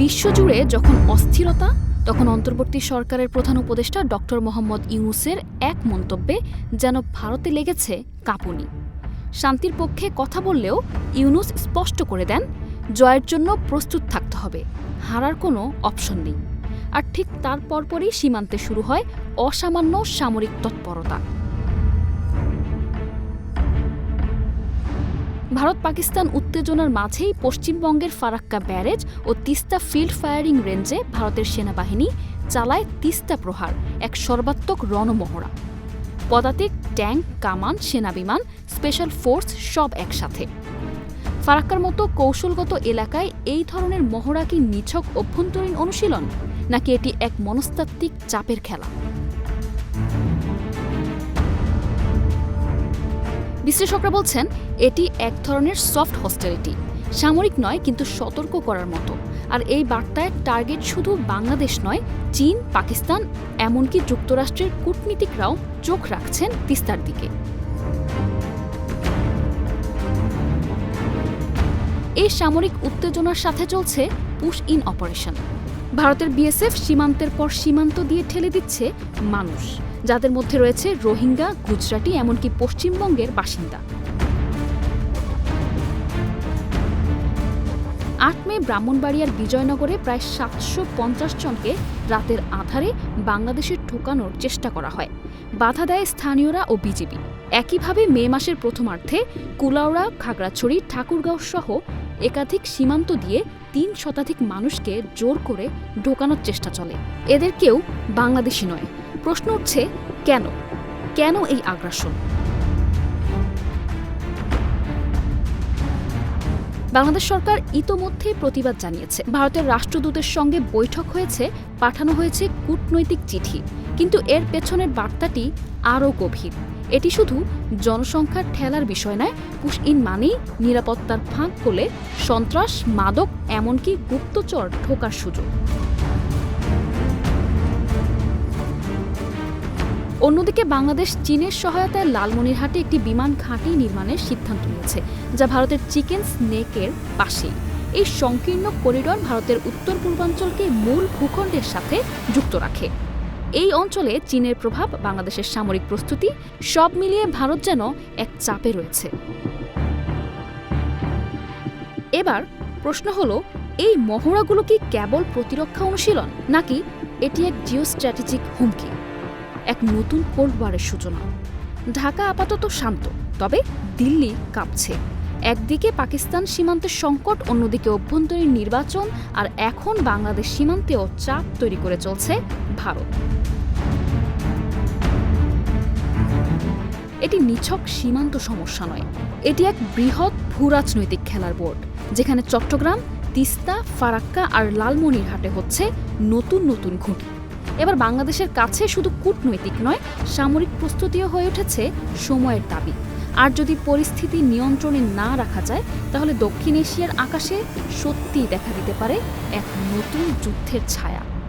বিশ্বজুড়ে যখন অস্থিরতা, তখন অন্তর্বর্তী সরকারের প্রধান উপদেষ্টা ডক্টর মোহাম্মদ ইউনুসের এক মন্তব্যে যেন ভারতে লেগেছে কাঁপুনি। শান্তির পক্ষে কথা বললেও ইউনুস স্পষ্ট করে দেন, জয়ের জন্য প্রস্তুত থাকতে হবে, হারার কোনো অপশন নেই। আর ঠিক তার পরপরই সীমান্তে শুরু হয় অসামান্য সামরিক তৎপরতা। ভারত পাকিস্তান উত্তেজনার মাঝেই পশ্চিমবঙ্গের ফারাক্কা ব্যারেজ ও তিস্তা ফিল্ড ফায়ারিং রেঞ্জে ভারতের সেনাবাহিনী চালায় তিস্তা প্রহার, এক সর্বাত্মক রণমহড়া। পদাতিক, ট্যাঙ্ক, কামান, সেনাবিমান, স্পেশাল ফোর্স সব একসাথে। ফারাক্কার মতো কৌশলগত এলাকায় এই ধরনের মহড়া কি নিছক অভ্যন্তরীণ অনুশীলন? নাকি এটি এক মনস্তাত্ত্বিক চাপের খেলা? বিশ্লেষকরা বলছেন, এটি এক ধরনের সফট হস্টেলিটি সামরিক নয়, কিন্তু সতর্ক করার মতো। আর এই বার্তায় টার্গেট শুধু বাংলাদেশ নয়, চীন, পাকিস্তান, এমনকি যুক্তরাষ্ট্রের কূটনীতিকরাও চোখ রাখছেন তিস্তার দিকে। এই সামরিক উত্তেজনার সাথে চলছে পুশ ইন অপারেশন। ভারতের বিএসএফ সীমান্তের পর সীমান্ত দিয়ে ঠেলে দিচ্ছে মানুষ। যাদের মধ্যে রয়েছে রোহিঙ্গা, গুজরাটি, এমনকি পশ্চিমবঙ্গের বাসিন্দা। আট মে ব্রাহ্মণবাড়িয়ার বিজয়নগরে প্রায় সাতশো পঞ্চাশ জনকে রাতের আধারে বাংলাদেশে ঢোকানোর চেষ্টা করা হয়। বাধা দেয় স্থানীয়রা ও বিজেপি। একইভাবে মে মাসের প্রথমার্ধে কুলাউড়া খাগড়াছড়ি, ঠাকুরগাঁও সহ একাধিক সীমান্ত দিয়ে তিন শতাধিক মানুষকে জোর করে ঢোকানোর চেষ্টা চলে। এদের কেউ বাংলাদেশি নয়। প্রশ্ন উঠছে, কেন? কেন এই আগ্রাসন? বাংলাদেশ সরকার ইতোমধ্যেই প্রতিবাদ জানিয়েছে। ভারতের রাষ্ট্রদূতের সঙ্গে বৈঠক হয়েছে, পাঠানো হয়েছে কূটনৈতিক চিঠি। কিন্তু এর পেছনের বার্তাটি আরও গভীর। এটি শুধু জনসংখ্যার ঠেলার বিষয় নয়, পুশ ইন মানেই নিরাপত্তার ফাঁক করলে সন্ত্রাস, মাদক, এমনকি গুপ্তচর ঢোকার সুযোগ। অন্যদিকে বাংলাদেশ চীনের সহায়তায় লালমনিরহাটে একটি বিমান ঘাঁটি নির্মাণের সিদ্ধান্ত নিয়েছে, যা ভারতের চিকেন স্নেকের পাশেই। এই সংকীর্ণ করিডর ভারতের উত্তর পূর্বাঞ্চলকে মূল ভূখণ্ডের সাথে যুক্ত রাখে। এই অঞ্চলে চীনের প্রভাব, বাংলাদেশের সামরিক প্রস্তুতি, সব মিলিয়ে ভারত যেন এক চাপে রয়েছে। এবার প্রশ্ন হলো, এই মহড়াগুলো কি কেবল প্রতিরক্ষা অনুশীলন, নাকি এটি এক জিও স্ট্র্যাটেজিক হুমকি? এক নতুন কোল্ড ওয়ারের সূচনা। ঢাকা আপাতত শান্ত, তবে দিল্লি কাঁপছে। একদিকে পাকিস্তান সীমান্তের সংকট, অন্যদিকে অভ্যন্তরীণ নির্বাচন, আর এখন বাংলাদেশ সীমান্তেও চাপ তৈরি করে চলছে ভারত। এটি নিছক সীমান্ত সমস্যা নয়। এটি এক বৃহৎ ভূরাজনৈতিক খেলার বোর্ড, যেখানে চট্টগ্রাম, তিস্তা, ফারাক্কা আর লালমনিরহাটে হচ্ছে নতুন নতুন ঘুঁটি। এবার বাংলাদেশের কাছে শুধু কূটনৈতিক নয়, সামরিক প্রস্তুতিও হয়ে উঠেছে সময়ের দাবি। আর যদি পরিস্থিতি নিয়ন্ত্রণে না রাখা যায়, তাহলে দক্ষিণ এশিয়ার আকাশে সত্যিই দেখা দিতে পারে এক নতুন যুদ্ধের ছায়া।